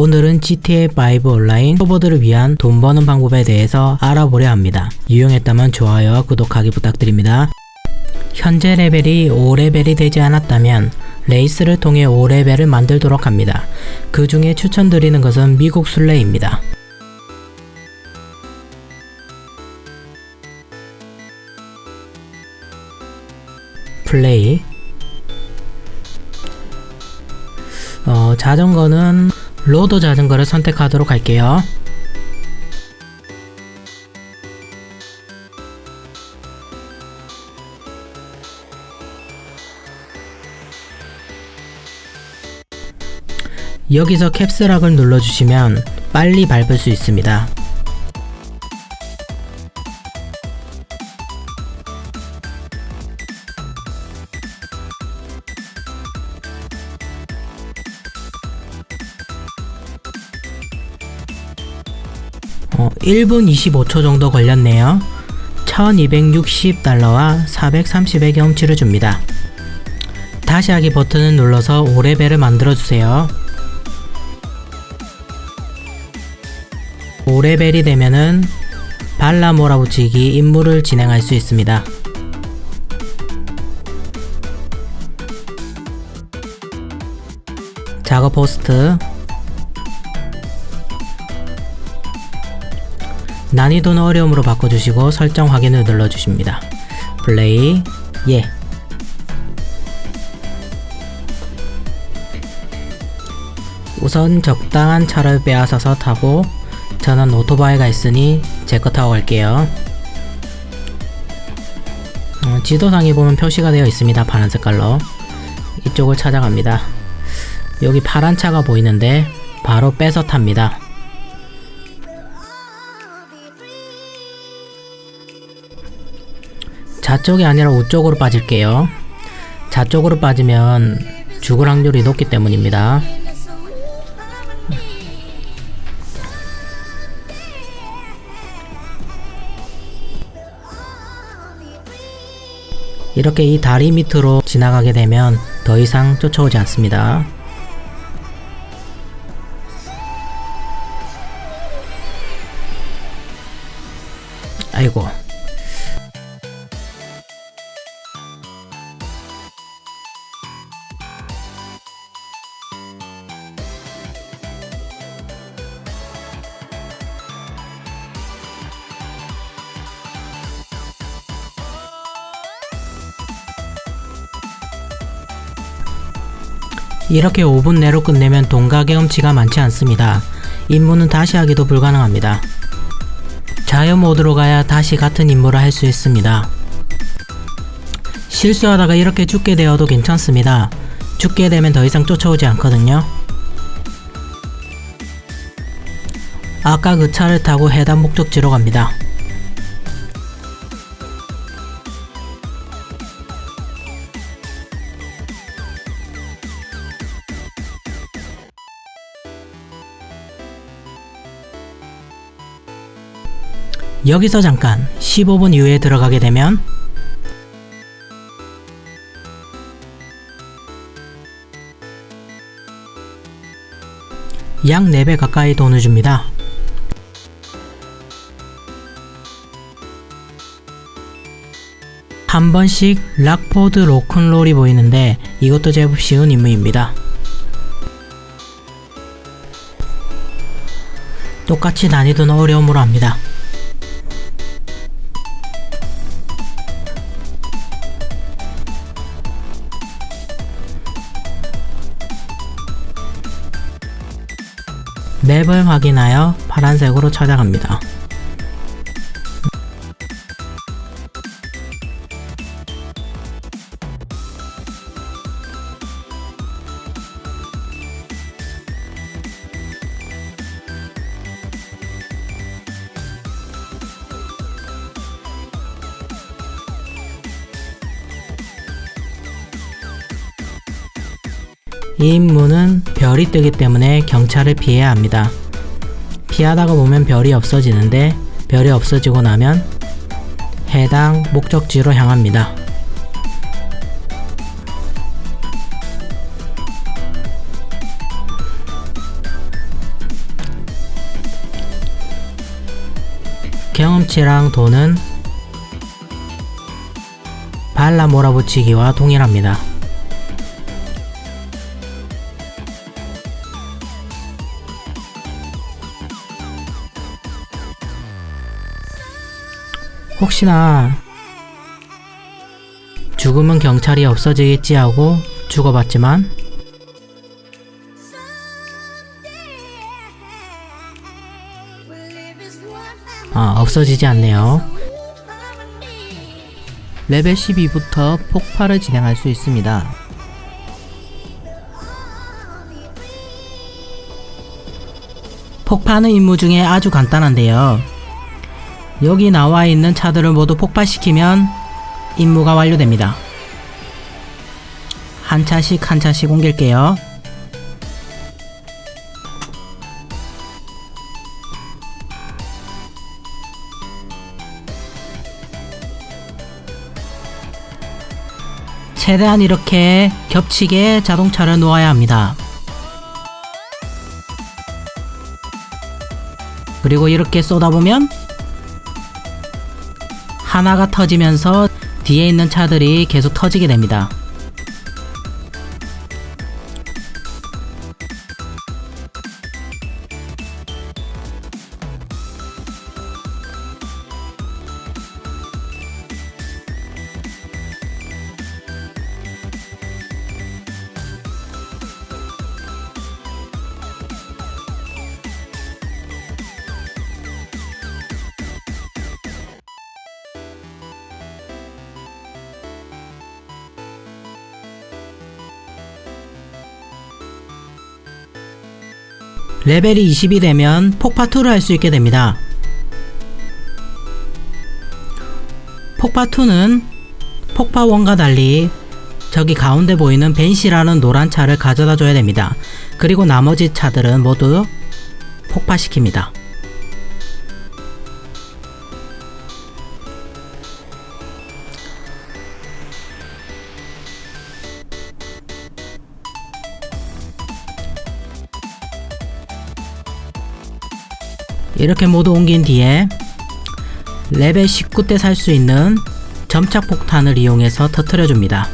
오늘은 GTA5 온라인 초보들을 위한 돈 버는 방법에 대해서 알아보려 합니다. 유용했다면 좋아요와 구독하기 부탁드립니다. 현재 레벨이 5레벨이 되지 않았다면 레이스를 통해 5레벨을 만들도록 합니다. 그 중에 추천드리는 것은 미국 순례입니다. 플레이 어, 자전거는 로드 자전거를 선택하도록 할게요. 여기서 캡스락을 눌러주시면 빨리 밟을 수 있습니다. 어, 1분 25초 정도 걸렸네요. 1260달러와 430의 경치를 줍니다. 다시 하기 버튼을 눌러서 5레벨을 만들어주세요. 5레벨이 되면은 발라 몰아붙이기 임무를 진행할 수 있습니다. 작업 포스트 난이도는 어려움으로 바꿔주시고 설정 확인을 눌러주십니다. 플레이 예 우선 적당한 차를 빼앗아서 타고 저는 오토바이가 있으니 제 거 타고 갈게요. 어, 지도상에 보면 표시가 되어 있습니다. 파란 색깔로. 이쪽을 찾아갑니다. 여기 파란 차가 보이는데 바로 빼서 탑니다. 좌쪽이 아니라 우쪽으로 빠질게요. 좌쪽으로 빠지면 죽을 확률이 높기 때문입니다. 이렇게 이 다리 밑으로 지나가게 되면 더 이상 쫓아오지 않습니다. 이렇게 5분 내로 끝내면 돈가 경험치가 많지 않습니다. 임무는 다시 하기도 불가능합니다. 자유 모드로 가야 다시 같은 임무를 할 수 있습니다. 실수하다가 이렇게 죽게 되어도 괜찮습니다. 죽게 되면 더 이상 쫓아오지 않거든요. 아까 그 차를 타고 해당 목적지로 갑니다. 여기서 잠깐 15분 이후에 들어가게 되면 약 4배 가까이 돈을 줍니다. 한 번씩 락포드 로큰롤이 보이는데 이것도 제법 쉬운 임무입니다. 똑같이 난이도는 어려움으로 합니다. 맵을 확인하여 파란색으로 찾아갑니다. 이 임무는 별이 뜨기 때문에 경찰을 피해야 합니다. 피하다가 보면 별이 없어지는데 별이 없어지고 나면 해당 목적지로 향합니다. 경험치랑 돈은 발라 몰아붙이기와 동일합니다. 혹시나 죽으면 경찰이 없어지겠지 하고 죽어봤지만 아, 없어지지 않네요. 레벨 12부터 폭발을 진행할 수 있습니다. 폭파는 임무 중에 아주 간단한데요. 여기 나와 있는 차들을 모두 폭발시키면 임무가 완료됩니다. 한 차씩 한 차씩 옮길게요. 최대한 이렇게 겹치게 자동차를 놓아야 합니다. 그리고 이렇게 쏟아보면 하나가 터지면서 뒤에 있는 차들이 계속 터지게 됩니다. 레벨이 20이 되면 폭파2를 할 수 있게 됩니다. 폭파2는 폭파1과 달리 저기 가운데 보이는 벤시라는 노란 차를 가져다 줘야 됩니다. 그리고 나머지 차들은 모두 폭파시킵니다. 이렇게 모두 옮긴 뒤에 레벨 19때 살 수 있는 점착 폭탄을 이용해서 터트려 줍니다.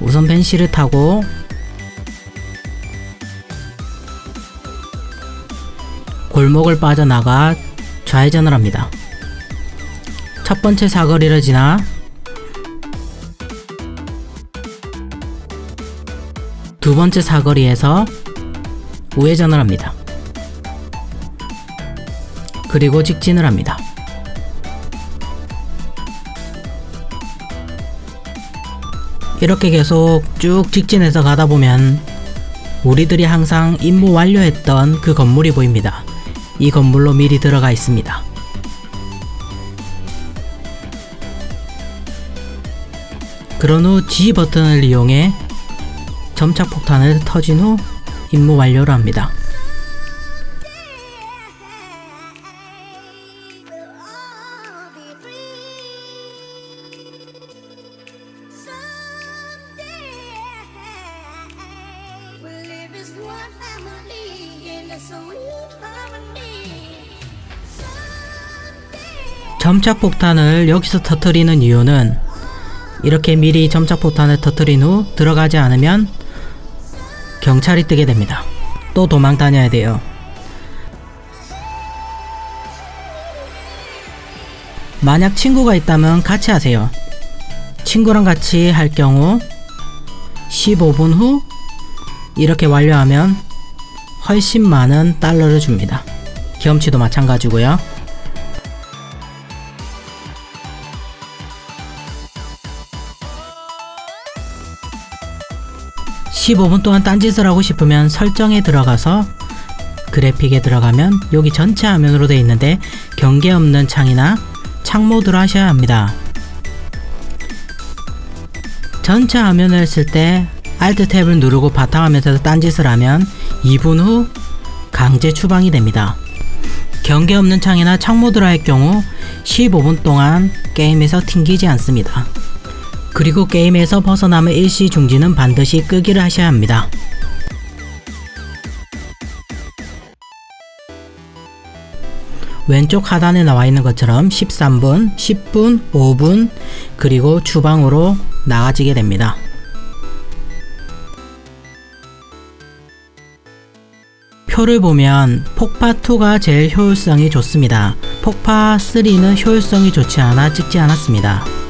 우선 벤시를 타고 골목을 빠져나가 좌회전을 합니다. 첫 번째 사거리를 지나 두 번째 사거리에서 우회전을 합니다. 그리고 직진을 합니다. 이렇게 계속 쭉 직진해서 가다 보면 우리들이 항상 임무 완료했던 그 건물이 보입니다. 이 건물로 미리 들어가 있습니다. 그런 후 G 버튼을 이용해 점착 폭탄을 터진 후 임무 완료를 합니다. 점착 폭탄을 여기서 터뜨리는 이유는 이렇게 미리 점착 폭탄을 터뜨린 후 들어가지 않으면 경찰이 뜨게 됩니다. 또 도망 다녀야 돼요. 만약 친구가 있다면 같이 하세요. 친구랑 같이 할 경우 15분 후 이렇게 완료하면 훨씬 많은 달러를 줍니다. 경험치도 마찬가지고요. 15분 동안 딴짓을 하고 싶으면 설정에 들어가서 그래픽에 들어가면 여기 전체 화면으로 되어 있는데 경계 없는 창이나 창 모드로 하셔야 합니다. 전체 화면을 쓸 때 Alt 탭을 누르고 바탕화면에서 딴짓을 하면 2분 후 강제 추방이 됩니다. 경계 없는 창이나 창 모드로 할 경우 15분 동안 게임에서 튕기지 않습니다. 그리고 게임에서 벗어나면 일시 중지는 반드시 끄기를 하셔야 합니다. 왼쪽 하단에 나와 있는 것처럼 13분, 10분, 5분, 그리고 주방으로 나가지게 됩니다. 표를 보면 폭파2가 제일 효율성이 좋습니다. 폭파3는 효율성이 좋지 않아 찍지 않았습니다.